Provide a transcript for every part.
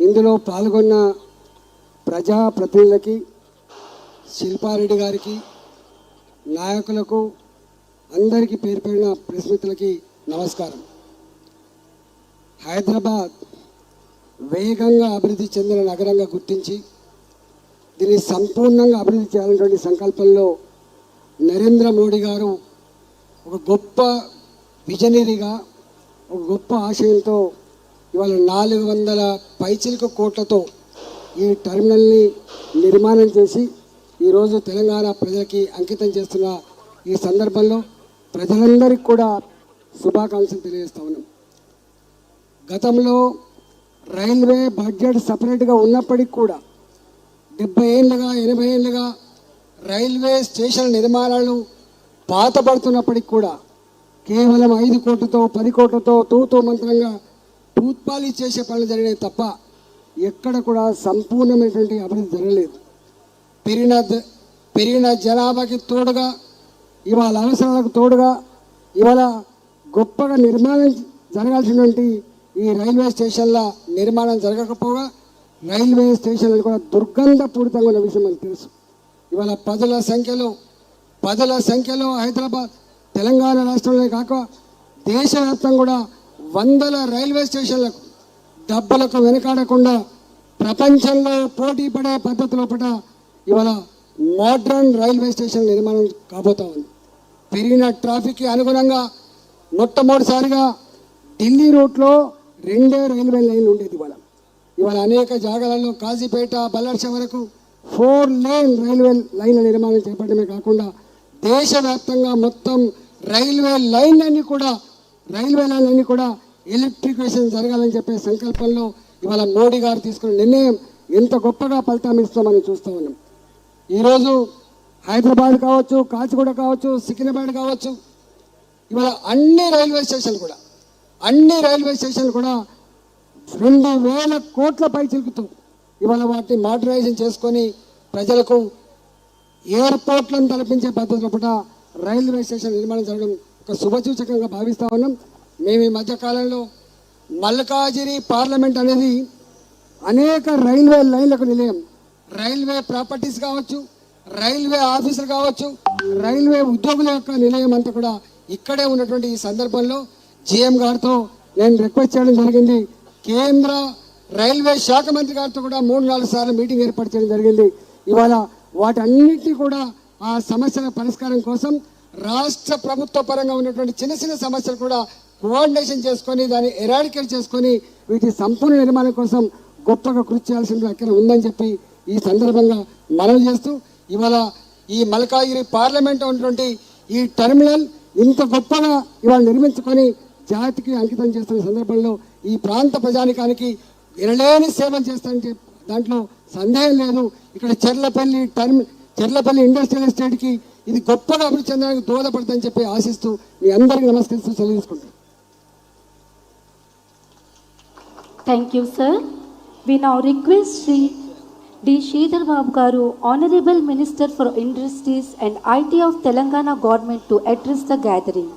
ఇందులో పాల్గొన్న ప్రజా ప్రతినిధులకి శిల్పారెడ్డి గారికి నాయకులకు అందరికీ పేరు పేరిన ప్రెస్ నమస్కారం. హైదరాబాద్ వేగంగా అభివృద్ధి చెందిన నగరంగా గుర్తించి దీన్ని సంపూర్ణంగా అభివృద్ధి చేయాలనేటువంటి సంకల్పంలో నరేంద్ర మోడీ గారు ఒక గొప్ప విజనరీగా ఒక గొప్ప ఆశయంతో ఇవాళ నాలుగు వందల పైచిలిక కోట్లతో ఈ టెర్మినల్ని నిర్మాణం చేసి ఈరోజు తెలంగాణ ప్రజలకి అంకితం చేస్తున్న ఈ సందర్భంలో ప్రజలందరికీ కూడా శుభాకాంక్షలు తెలియజేస్తా ఉన్నాం. గతంలో రైల్వే బడ్జెట్ సపరేట్గా ఉన్నప్పటికీ కూడా డెబ్బై ఏళ్ళుగా ఎనభై ఏళ్ళుగా రైల్వే స్టేషన్ నిర్మాణాలు పాతపడుతున్నప్పటికి కూడా కేవలం ఐదు కోట్లతో పది కోట్లతో తూతూ మంత్రంగా తూత్పాలి చేసే పనులు జరిగినాయి తప్ప ఎక్కడ కూడా సంపూర్ణమైనటువంటి అభివృద్ధి జరగలేదు. పెరిగిన పెరిగిన జనాభాకి తోడుగా ఇవాళ అవసరాలకు తోడుగా ఇవాళ గొప్పగా నిర్మాణం జరగాల్సినటువంటి ఈ రైల్వే స్టేషన్ల నిర్మాణం జరగకపోగా రైల్వే స్టేషన్లు కూడా దుర్గంధపూరితంగా ఉన్న విషయం మనకు తెలుసు. ఇవాళ పదుల సంఖ్యలో పదుల సంఖ్యలో హైదరాబాద్ తెలంగాణ రాష్ట్రంలో కాక దేశవ్యాప్తంగా కూడా వందల రైల్వే స్టేషన్లకు డబ్బులకు వెనకాడకుండా ప్రపంచంలో పోటీ పడే పద్ధతిలో పట ఇవాళ మోడ్రన్ రైల్వే స్టేషన్ నిర్మాణం కాబోతా ఉంది. పెరిగిన ట్రాఫిక్కి అనుగుణంగా మొట్టమొదటిసారిగా ఢిల్లీ రూట్లో రెండే రైల్వే లైన్లు ఉండేది ఇవాళ. ఇవాళ అనేక జాగాలలో కాజీపేట బల్లర్ష వరకు ఫోర్ లేన్ రైల్వే లైన్ల నిర్మాణం చేపట్టడమే కాకుండా దేశవ్యాప్తంగా మొత్తం రైల్వే లైన్ అన్ని కూడా రైల్వే లైన్ కూడా ఎలక్ట్రిఫికేషన్ జరగాలని చెప్పే సంకల్పంలో ఇవాళ మోడీ గారు తీసుకున్న నిర్ణయం ఎంత గొప్పగా ఫలితం ఇస్తామని చూస్తూ ఉన్నాం. ఈరోజు హైదరాబాద్ కావచ్చు కాచిగూడ కావచ్చు సికింద్రాబాద్ కావచ్చు ఇవాళ అన్ని రైల్వే స్టేషన్లు కూడా అన్ని రైల్వే స్టేషన్లు కూడా రెండు వేల కోట్ల పై చిలుకుతూ ఇవాళ వాటిని మోడర్నైజేషన్ చేసుకొని ప్రజలకు ఎయిర్పోర్ట్లను తలపించే పద్ధతిలో కూడా రైల్వే స్టేషన్ నిర్మాణం జరగడం ఒక శుభసూచకంగా భావిస్తా ఉన్నాం. మేము ఈ మధ్యకాలంలో మల్కాజిరి పార్లమెంట్ అనేది అనేక రైల్వే లైన్లకు నిలయం. రైల్వే ప్రాపర్టీస్ కావచ్చు రైల్వే ఆఫీసులు కావచ్చు రైల్వే ఉద్యోగుల యొక్క నిలయం అంతా కూడా ఇక్కడే ఉన్నటువంటి ఈ సందర్భంలో జిఎం గారితో నేను రిక్వెస్ట్ చేయడం జరిగింది. కేంద్ర రైల్వే శాఖ మంత్రి గారితో కూడా మూడు నాలుగు సార్లు మీటింగ్ ఏర్పాటు చేయడం జరిగింది. ఇవాళ వాటన్నిటినీ కూడా ఆ సమస్యల పరిష్కారం కోసం రాష్ట్ర ప్రభుత్వ పరంగా ఉన్నటువంటి చిన్న చిన్న సమస్యలు కూడా కోఆర్డినేషన్ చేసుకొని దాన్ని ఎరాడికేట్ చేసుకొని వీటి సంపూర్ణ నిర్మాణం కోసం గొప్పగా కృషి చేయాల్సిన అక్కడ ఉందని చెప్పి ఈ సందర్భంగా మనవి చేస్తూ ఇవాళ ఈ మల్కాగిరి పార్లమెంట్ ఉన్నటువంటి ఈ టెర్మినల్ ఇంత గొప్పగా ఇవాళ నిర్మించుకొని జాతికి అంకితం చేస్తున్న సందర్భంలో ఈ ప్రాంత ప్రజానికానికి ఎనలేని సేవలు చేస్తానంటే దాంట్లో సందేహం లేదు. ఇక్కడ చెర్లపల్లి టర్మి చెర్లపల్లి ఇండస్ట్రియల్ ఎస్టేట్కి ఇది గొప్పగా అభివృద్ధి చెందడానికి దోహదపడతాయని చెప్పి ఆశిస్తూ మీ అందరికీ నమస్కరిస్తూ చెల్లించుకుంటాను thank you sir we now request Shri D Sridhar Babu garu honourable minister for industries and IT of Telangana government to address the gathering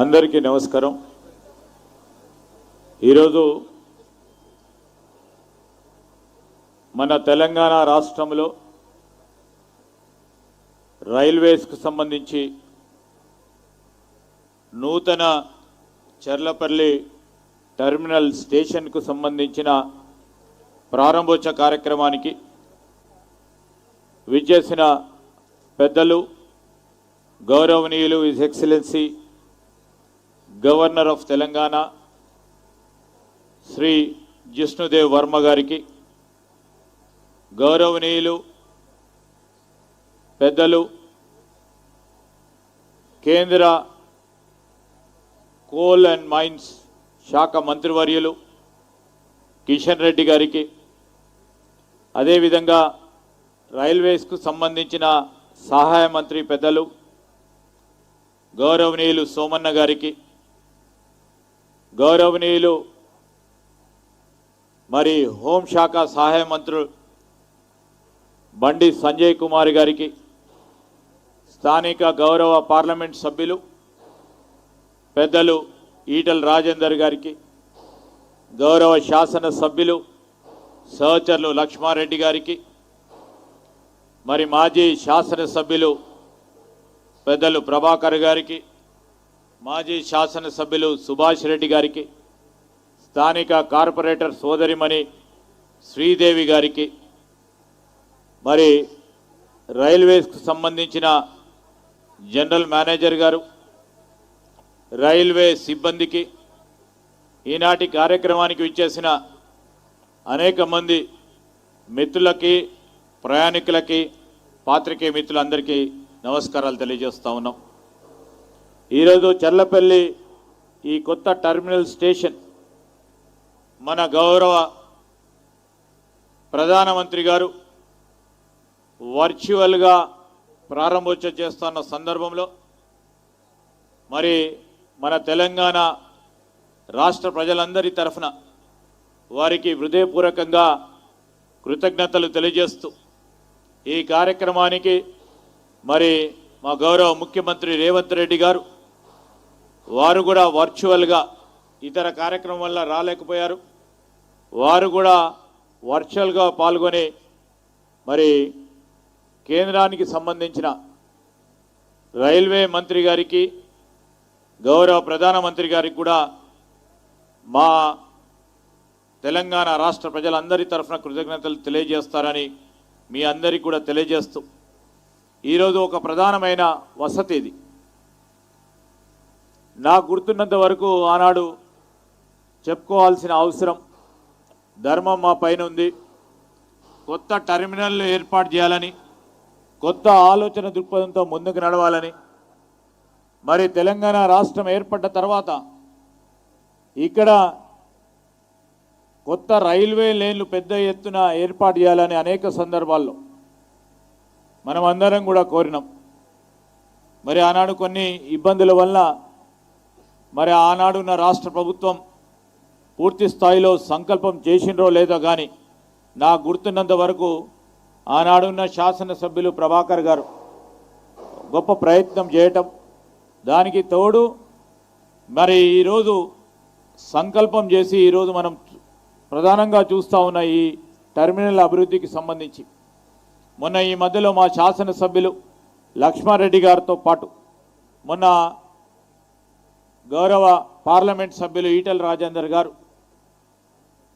అందరికీ నమస్కారం. ఈరోజు మన తెలంగాణ రాష్ట్రంలో రైల్వేస్కు సంబంధించి నూతన చెర్లపల్లి టెర్మినల్ స్టేషన్కు సంబంధించిన ప్రారంభోత్సవ కార్యక్రమానికి విచ్చేసిన పెద్దలు గౌరవనీయులు his excellency governor of Telangana Shri Jishnudev Varma గారికి గౌరవనీయులు పెద్దలు కేంద్ర కోల్ అండ్ మైన్స్ శాఖ మంత్రివర్యులు కిషన్ రెడ్డి గారికి అదేవిధంగా రైల్వేస్కు సంబంధించిన సహాయ మంత్రి పెద్దలు గౌరవనీయులు సోమన్న గారికి గౌరవనీయులు మరి హోంశాఖ సహాయ మంత్రులు బండి సంజయ్ కుమార్ గారికి స్థానిక గౌరవ పార్లమెంట్ సభ్యులు పెద్దలు ఈటల రాజేందర్ గారికి గౌరవ శాసన సభ్యులు సహచరులు లక్ష్మారెడ్డి గారికి మరి మాజీ శాసనసభ్యులు పెద్దలు ప్రభాకర్ గారికి మాజీ శాసనసభ్యులు సుభాష్ రెడ్డి గారికి స్థానిక కార్పొరేటర్ సోదరిమణి శ్రీదేవి గారికి మరి రైల్వేస్కు సంబంధించిన జనరల్ మేనేజర్ గారు రైల్వే సిబ్బందికి ఈనాటి కార్యక్రమానికి విచ్చేసిన అనేక మంది మిత్రులకి ప్రయాణికులకి పాత్రికేయ మిత్రులందరికీ నమస్కారాలు తెలియజేస్తూ ఉన్నాం. ఈరోజు చల్లపల్లి ఈ కొత్త టర్మినల్ స్టేషన్ మన గౌరవ ప్రధానమంత్రి గారు వర్చువల్గా ప్రారంభోత్సవం చేస్తున్న సందర్భంలో మరి మన తెలంగాణ రాష్ట్ర ప్రజలందరి తరఫున వారికి హృదయపూర్వకంగా కృతజ్ఞతలు తెలియజేస్తూ ఈ కార్యక్రమానికి మరి మా గౌరవ ముఖ్యమంత్రి రేవంత్ రెడ్డి గారు వారు కూడా వర్చువల్గా ఇతర కార్యక్రమం వల్ల రాలేకపోయారు. వారు కూడా వర్చువల్గా పాల్గొని మరి కేంద్రానికి సంబంధించిన రైల్వే మంత్రి గారికి గౌరవ ప్రధానమంత్రి గారికి కూడా మా తెలంగాణ రాష్ట్ర ప్రజలందరి తరఫున కృతజ్ఞతలు తెలియజేస్తారని మీ అందరికీ కూడా తెలియజేస్తూ ఈరోజు ఒక ప్రధానమైన వసతి ఇది. నాకు గుర్తున్నంత వరకు ఆనాడు చెప్పుకోవాల్సిన అవసరం ధర్మం మా పైన ఉంది. కొత్త టెర్మినల్ ఏర్పాటు చేయాలని కొత్త ఆలోచన దృక్పథంతో ముందుకు నడవాలని మరి తెలంగాణ రాష్ట్రం ఏర్పడ్డ తర్వాత ఇక్కడ కొత్త రైల్వే లేన్లు పెద్ద ఎత్తున ఏర్పాటు చేయాలని అనేక సందర్భాల్లో మనం అందరం కూడా కోరినాం. మరి ఆనాడు కొన్ని ఇబ్బందుల వల్ల మరి ఆనాడున్న రాష్ట్ర ప్రభుత్వం పూర్తి స్థాయిలో సంకల్పం చేసిండ్రో లేదో కానీ నాకు గుర్తున్నంత వరకు ఆనాడున్న శాసనసభ్యులు ప్రభాకర్ గారు గొప్ప ప్రయత్నం చేయటం దానికి తోడు మరి ఈరోజు సంకల్పం చేసి ఈరోజు మనం ప్రధానంగా చూస్తూ ఉన్న ఈ టెర్మినల్ అభివృద్ధికి సంబంధించి. మొన్న ఈ మధ్యలో మా శాసనసభ్యులు లక్ష్మారెడ్డి గారితో పాటు మొన్న గౌరవ పార్లమెంట్ సభ్యులు ఈటల రాజేందర్ గారు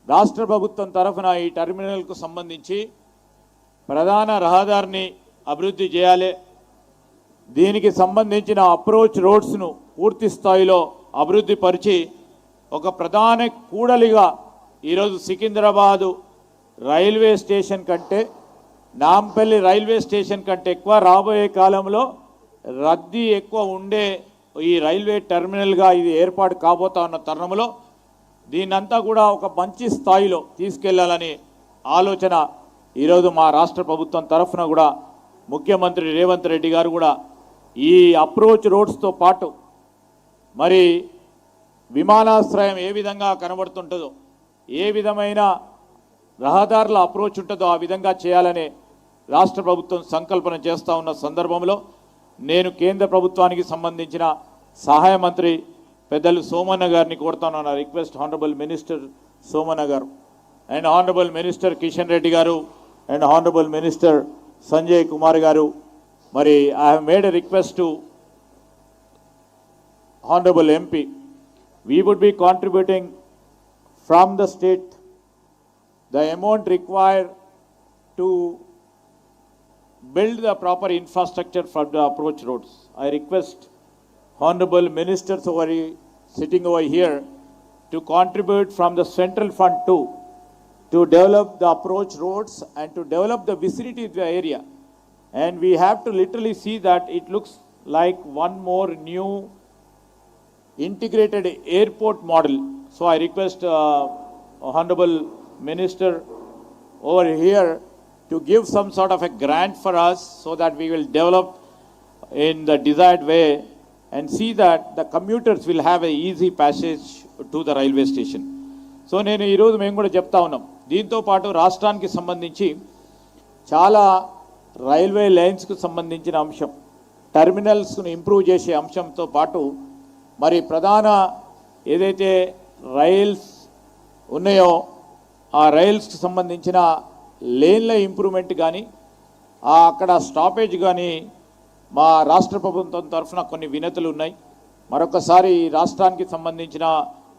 రాష్ట్ర ప్రభుత్వం తరఫున ఈ టెర్మినల్కు సంబంధించి ప్రధాన రహదారిని అభివృద్ధి చేయాలి. దీనికి సంబంధించిన అప్రోచ్ రోడ్స్ను పూర్తి స్థాయిలో అభివృద్ధి పరిచి ఒక ప్రధాన కూడలిగా ఈరోజు సికింద్రాబాదు రైల్వే స్టేషన్ కంటే నాంపల్లి రైల్వే స్టేషన్ కంటే ఎక్కువ రాబోయే కాలంలో రద్దీ ఎక్కువ ఉండే ఈ రైల్వే టెర్మినల్గా ఇది ఏర్పాటు కాబోతా ఉన్న తరుణంలో దీన్నంతా కూడా ఒక మంచి స్థాయిలో తీసుకెళ్ళాలని ఆలోచన ఈరోజు మా రాష్ట్ర ప్రభుత్వం తరఫున కూడా ముఖ్యమంత్రి రేవంత్ రెడ్డి గారు కూడా ఈ అప్రోచ్ రోడ్స్తో పాటు మరి విమానాశ్రయం ఏ విధంగా కనబడుతుంటుందో ఏ విధమైన రహదారుల అప్రోచ్ ఉంటుందో ఆ విధంగా చేయాలనే రాష్ట్ర ప్రభుత్వం సంకల్పన చేస్తూ ఉన్న సందర్భంలో నేను కేంద్ర ప్రభుత్వానికి సంబంధించిన సహాయ మంత్రి పెద్దలు సోమన్న గారిని కోరుతాను నా request honourable minister Somanna garu. And honourable minister Kishan Reddy garu and honourable minister Sanjay Kumar garu. మరి I have made a request to honourable MP. We would be contributing from the state the amount required to build the proper infrastructure for the approach roads. I request honorable ministers over sitting over here to contribute from the central fund too to develop the approach roads and to develop the vicinity of the area. And we have to literally see that it looks like one more new integrated airport model. So I request uh, Honorable Minister over here to give some sort of a grant for us so that we will develop in the desired way and see that the commuters will have an easy passage to the railway station. So నేను ఈరోజు మేము కూడా చెప్తా ఉన్నాం దీంతోపాటు రాష్ట్రానికి సంబంధించి చాలా రైల్వే లైన్స్కు సంబంధించిన అంశం టెర్మినల్స్ను ఇంప్రూవ్ చేసే అంశంతో పాటు మరి ప్రధాన ఏదైతే రైల్స్ ఉన్నాయో ఆ రైల్స్కి సంబంధించిన లేన్ల ఇంప్రూవ్మెంట్ కానీ అక్కడ స్టాపేజ్ కానీ మా రాష్ట్ర ప్రభుత్వం తరఫున కొన్ని వినతులు ఉన్నాయి. మరొకసారి రాష్ట్రానికి సంబంధించిన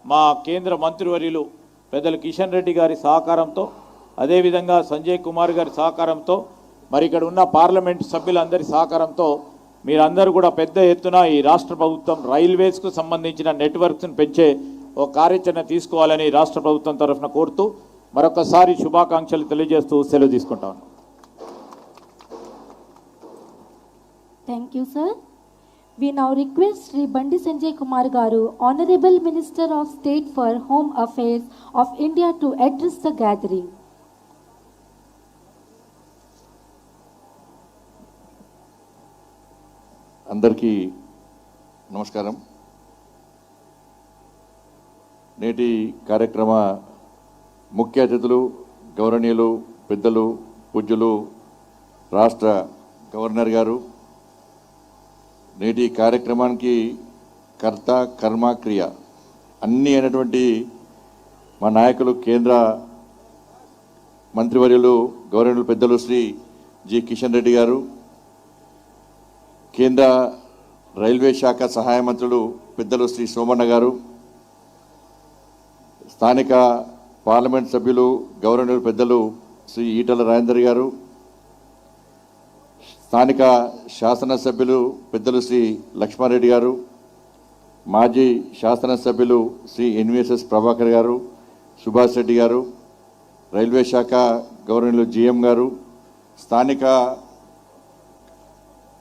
మా కేంద్ర మంత్రివర్యులు పెద్దలు కిషన్ రెడ్డి గారి సహకారంతో అదేవిధంగా సంజయ్ కుమార్ గారి సహకారంతో మరి ఇక్కడ ఉన్న పార్లమెంట్ సభ్యులందరి సహకారంతో మీరందరూ కూడా పెద్ద ఎత్తున ఈ రాష్ట్ర ప్రభుత్వం రైల్వేస్కు సంబంధించిన నెట్వర్క్స్ను పెంచే ఓ కార్యాచరణ తీసుకోవాలని రాష్ట్ర ప్రభుత్వం తరఫున కోరుతూ మరొకసారి శుభాకాంక్షలు తెలియజేస్తూ సెలవు తీసుకుంటా. Thank you sir we now request Shri Bandi Sanjay Kumar garu honourable minister of state for home affairs of India to address the gathering అందరికీ నమస్కారం. నేటి కార్యక్రమ ముఖ్య అతిథులు గౌరవనీయులు పెద్దలు పూజ్యులు రాష్ట్ర గవర్నర్ గారు నేటి కార్యక్రమానికి కర్త కర్మ క్రియ అన్నీ అయినటువంటి మా నాయకులు కేంద్ర మంత్రివర్యులు గౌరవనీయులు పెద్దలు శ్రీ జి కిషన్ రెడ్డి గారు కేంద్ర రైల్వే శాఖ సహాయ మంత్రులు పెద్దలు శ్రీ సోమన్న గారు స్థానిక పార్లమెంట్ సభ్యులు గవర్నర్ పెద్దలు శ్రీ ఈటల రాజేందర్ గారు స్థానిక శాసనసభ్యులు పెద్దలు శ్రీ లక్ష్మారెడ్డి గారు మాజీ శాసనసభ్యులు శ్రీ ఎన్విఎస్ఎస్ ప్రభాకర్ గారు సుభాష్ రెడ్డి గారు రైల్వే శాఖ గవర్నర్లు జిఎం గారు స్థానిక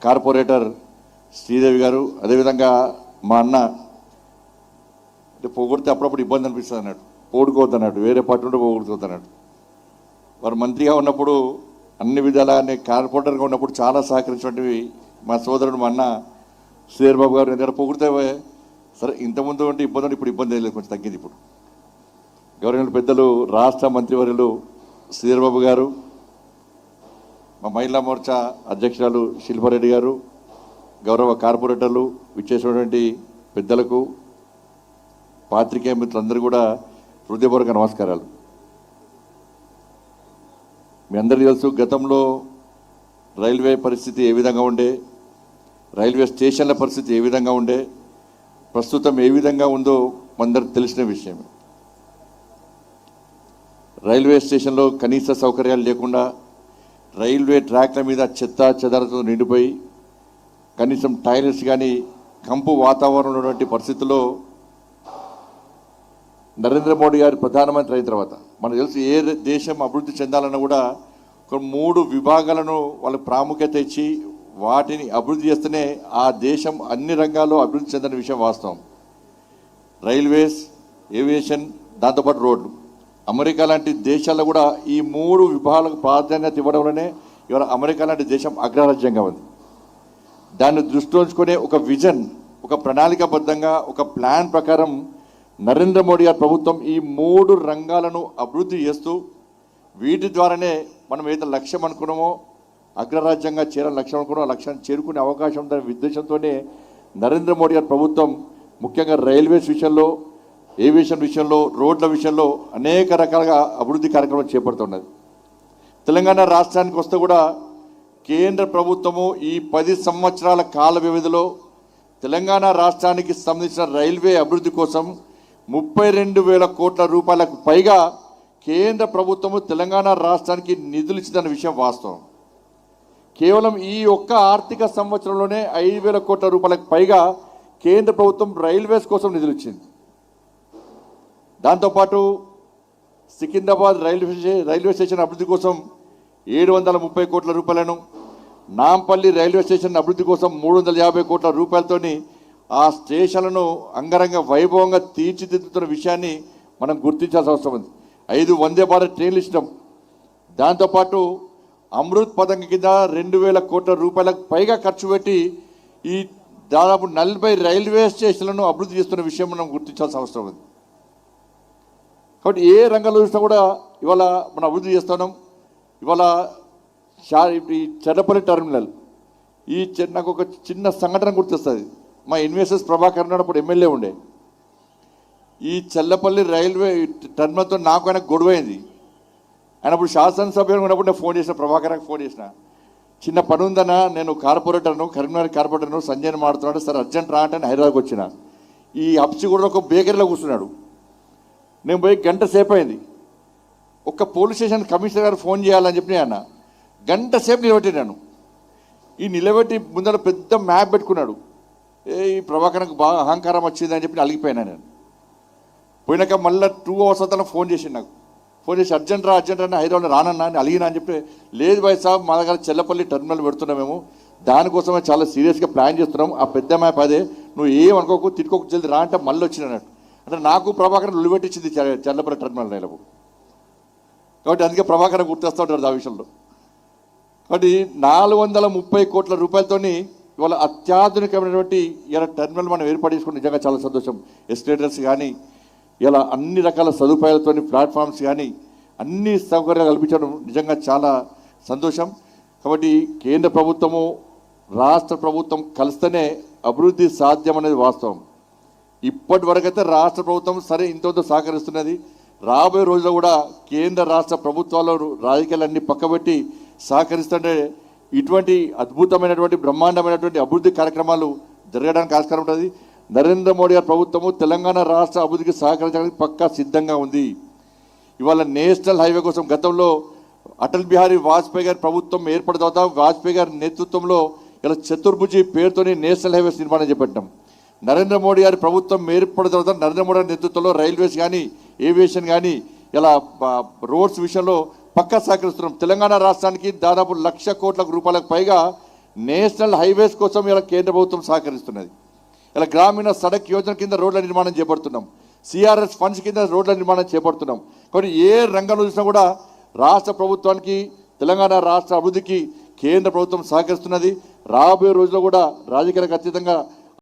కార్పొరేటర్ శ్రీదేవి గారు అదేవిధంగా మా అన్న అంటే పొగొడితే అప్పుడప్పుడు ఇబ్బంది అనిపిస్తుంది అన్నట్టు. పోడుకోవద్దు అన్నట్టు వేరే పార్టీ ఉంటే పోగొడుతుంది అన్నట్టు వారు మంత్రిగా ఉన్నప్పుడు అన్ని విధాలా నేను కార్పొరేటర్గా ఉన్నప్పుడు చాలా సహకరించినటువంటివి మా సోదరుడు మా అన్న శ్రీధర్ బాబు గారు ఎందుకంటే పొగిడితే సరే ఇంతకుముందు ఉంటే ఇబ్బంది ఇప్పుడు ఇబ్బంది లేదు కొంచెం తగ్గింది ఇప్పుడు. గవర్నమెంట్ పెద్దలు రాష్ట్ర మంత్రివర్యులు శ్రీధర్ బాబు గారు మా మహిళా మోర్చా అధ్యక్షురాలు శిల్పారెడ్డి గారు గౌరవ కార్పొరేటర్లు విచ్చేసినటువంటి పెద్దలకు పాత్రికేయ మిత్రులందరూ కూడా హృదయపూర్వక నమస్కారాలు. మీ అందరికీ తెలుసు గతంలో రైల్వే పరిస్థితి ఏ విధంగా ఉండే రైల్వే స్టేషన్ల పరిస్థితి ఏ విధంగా ఉండే ప్రస్తుతం ఏ విధంగా ఉందో అందరికి తెలిసిన విషయమే. రైల్వే స్టేషన్లో కనీస సౌకర్యాలు లేకుండా రైల్వే ట్రాక్ల మీద చెత్త చెదరతో నిండిపోయి కనీసం టాయిలెట్స్ కానీ కంపు వాతావరణం ఉన్నటువంటి పరిస్థితుల్లో నరేంద్ర మోడీ గారు ప్రధానమంత్రి అయిన తర్వాత మనకు తెలుసు ఏ దేశం అభివృద్ధి చెందాలన్నా కూడా ఒక మూడు విభాగాలను వాళ్ళ ప్రాముఖ్యత ఇచ్చి వాటిని అభివృద్ధి చేస్తేనే ఆ దేశం అన్ని రంగాల్లో అభివృద్ధి చెందిన విషయం వాస్తవం. రైల్వేస్ ఏవియేషన్ దాంతోపాటు రోడ్లు. అమెరికా లాంటి దేశాల్లో కూడా ఈ మూడు విభాగాలకు ప్రాధాన్యత ఇవ్వడం వల్లనే ఇవాళ అమెరికా లాంటి దేశం అగ్రరాజ్యంగా ఉంది. దాన్ని దృష్టిలో ఉంచుకునే ఒక విజన్ ఒక ప్రణాళికాబద్ధంగా ఒక ప్లాన్ ప్రకారం నరేంద్ర మోడీ గారి ప్రభుత్వం ఈ మూడు రంగాలను అభివృద్ధి చేస్తూ వీటి ద్వారానే మనం ఏదైతే లక్ష్యం అనుకున్నామో అగ్రరాజ్యంగా చేరాలని లక్ష్యం అనుకున్నామో ఆ లక్ష్యాన్ని చేరుకునే అవకాశం ఉందనే ఉద్దేశంతోనే నరేంద్ర మోడీ గారి ప్రభుత్వం ముఖ్యంగా రైల్వేస్ విషయంలో ఏవియేషన్ విషయంలో రోడ్ల విషయంలో అనేక రకాలుగా అభివృద్ధి కార్యక్రమాలు చేపడుతున్నది. తెలంగాణ రాష్ట్రానికి వస్తే కూడా కేంద్ర ప్రభుత్వము ఈ పది సంవత్సరాల కాల వ్యవధిలో తెలంగాణ రాష్ట్రానికి సంబంధించిన రైల్వే అభివృద్ధి కోసం ముప్పై రెండు వేల కోట్ల రూపాయలకు పైగా కేంద్ర ప్రభుత్వము తెలంగాణ రాష్ట్రానికి నిధులు ఇచ్చిందన్న విషయం వాస్తవం. కేవలం ఈ ఒక్క ఆర్థిక సంవత్సరంలోనే ఐదు వేల కోట్ల రూపాయలకు పైగా కేంద్ర ప్రభుత్వం రైల్వేస్ కోసం నిధులు ఇచ్చింది. దాంతోపాటు Secunderabad railway station railway station అభివృద్ధి కోసం ఏడు వందల ముప్పై కోట్ల రూపాయలను నాంపల్లి రైల్వే స్టేషన్ అభివృద్ధి కోసం మూడు వందల యాభై కోట్ల రూపాయలతోని ఆ స్టేషన్లను అంగరంగ వైభవంగా తీర్చిదిద్దుతున్న విషయాన్ని మనం గుర్తించాల్సిన అవసరం ఉంది. ఐదు వందే భారత్ ట్రైన్లు ఇష్టం దాంతోపాటు అమృత్ పథకం కింద రెండు వేల కోట్ల రూపాయలకు పైగా ఖర్చు పెట్టి ఈ దాదాపు నలభై రైల్వే స్టేషన్లను అభివృద్ధి చేస్తున్న విషయం మనం గుర్తించాల్సిన అవసరం ఉంది. కాబట్టి ఏ రంగంలో చూసినా కూడా ఇవాళ మనం అభివృద్ధి చేస్తున్నాం. ఇవాళ షా ఈ చెడ్డపల్లి టెర్మినల్. ఈ నాకు ఒక చిన్న సంఘటన గుర్తొస్తుంది. మా ఇన్వెస్టర్స్ ప్రభాకర్ ఉన్నాడు అప్పుడు ఎమ్మెల్యే ఉండే. ఈ చల్లపల్లి రైల్వే టర్మినల్తో నాకు ఆయన గొడవైంది. ఆయన అప్పుడు శాసనసభ్యులు ఉన్నప్పుడు నేను ఫోన్ చేసిన ప్రభాకర్కి ఫోన్ చేసిన. చిన్న పని ఉందన్న నేను కార్పొరేటర్ను కరీంనగర్ కార్పొరేటర్ను సంజయ్ మాడుతున్నాడు సార్ అర్జెంట్ రా అంటే హైదరాబాద్కి వచ్చిన. ఈ హబ్సిగూడలో ఒక బేకరీలో కూర్చున్నాడు. నేను పోయి గంట సేపు అయింది. ఒక్క police station commissioner garu phone చేయాలని చెప్పి నేను అన్న. గంట సేపు నిలబెట్టినాను ఈ నిలబెట్టి ముందర పెద్ద మ్యాప్ పెట్టుకున్నాడు. ఈ ప్రభాకర్కి బాగా అహంకారం వచ్చింది అని చెప్పి అలిగిపోయాను అలిగిపోయినా నేను. పోయినాక మళ్ళీ టూ అవర్స్ అతను ఫోన్ చేసిండు నాకు. ఫోన్ చేసి అర్జెంట్ రా అర్జెంట్ అని హైదరాబాద్ రానన్నా అని అలిగినా అని చెప్పి లేదు బాయ్ సాబ్ మా దగ్గర చెల్లపల్లి టెర్మినల్ పెడుతున్నాం మేము. దానికోసమే చాలా సీరియస్గా ప్లాన్ చేస్తున్నాం. ఆ పెద్ద మ్యాప్ అదే నువ్వు ఏం అనుకోకు తిట్టుకోకు జల్ది రా అంటే మళ్ళీ వచ్చినట్టు అంటే నాకు ప్రభాకర్ నిలబెట్టించింది చెల్లపల్లి టెర్మినల్ నెలకు. కాబట్టి అందుకే ప్రభాకర్ గుర్తొస్తూ ఉంటారు ఆ విషయంలో. కాబట్టి నాలుగు వందల ముప్పై కోట్ల రూపాయలతోని ఇవాళ అత్యాధునికమైనటువంటి ఇలా టెర్మినల్ మనం ఏర్పాటు చేసుకుని నిజంగా చాలా సంతోషం. ఎస్టేటర్స్ కానీ ఇలా అన్ని రకాల సదుపాయాలతోని ప్లాట్ఫామ్స్ కానీ అన్ని సౌకర్యాలు కల్పించడం నిజంగా చాలా సంతోషం. కాబట్టి కేంద్ర ప్రభుత్వము రాష్ట్ర ప్రభుత్వం కలిస్తేనే అభివృద్ధి సాధ్యం అనేది వాస్తవం. ఇప్పటి వరకైతే రాష్ట్ర ప్రభుత్వం సరే ఇంతతో సహకరిస్తున్నది. రాబోయే రోజుల్లో కూడా కేంద్ర రాష్ట్ర ప్రభుత్వాలు రాజకీయాలన్నీ పక్కబెట్టి సహకరిస్తుంటే ఇటువంటి అద్భుతమైనటువంటి బ్రహ్మాండమైనటువంటి అభివృద్ధి కార్యక్రమాలు జరగడానికి ఆస్కారం ఉంటుంది. నరేంద్ర మోడీ గారి ప్రభుత్వము తెలంగాణ రాష్ట్ర అభివృద్ధికి సహకరించడానికి పక్కా సిద్ధంగా ఉంది. ఇవాళ నేషనల్ హైవే కోసం గతంలో అటల్ బిహారీ వాజ్పేయి గారి ప్రభుత్వం ఏర్పడిన తర్వాత వాజ్పేయి గారి నేతృత్వంలో ఇలా చతుర్భుజి పేరుతోనే నేషనల్ హైవేస్ నిర్మాణం చేపట్టాం. నరేంద్ర మోడీ గారి ప్రభుత్వం ఏర్పడిన తర్వాత నరేంద్ర మోడీ నేతృత్వంలో రైల్వేస్ కానీ ఏవియేషన్ కానీ ఇలా రోడ్స్ విషయంలో పక్కా సహకరిస్తున్నాం తెలంగాణ రాష్ట్రానికి దాదాపు లక్ష కోట్ల రూపాయలకు పైగా నేషనల్ హైవేస్ కోసం ఇలా కేంద్ర ప్రభుత్వం సహకరిస్తున్నది. ఇలా గ్రామీణ సడక్ యోజన కింద రోడ్ల నిర్మాణం చేపడుతున్నాం. సిఆర్ఎస్ ఫండ్స్ కింద రోడ్ల నిర్మాణం చేపడుతున్నాం. కాబట్టి ఏ రంగంలో చూసినా కూడా రాష్ట్ర ప్రభుత్వానికి తెలంగాణ రాష్ట్ర అభివృద్ధికి కేంద్ర ప్రభుత్వం సహకరిస్తున్నది. రాబోయే రోజుల్లో కూడా రాజకీయాలకు అతీతంగా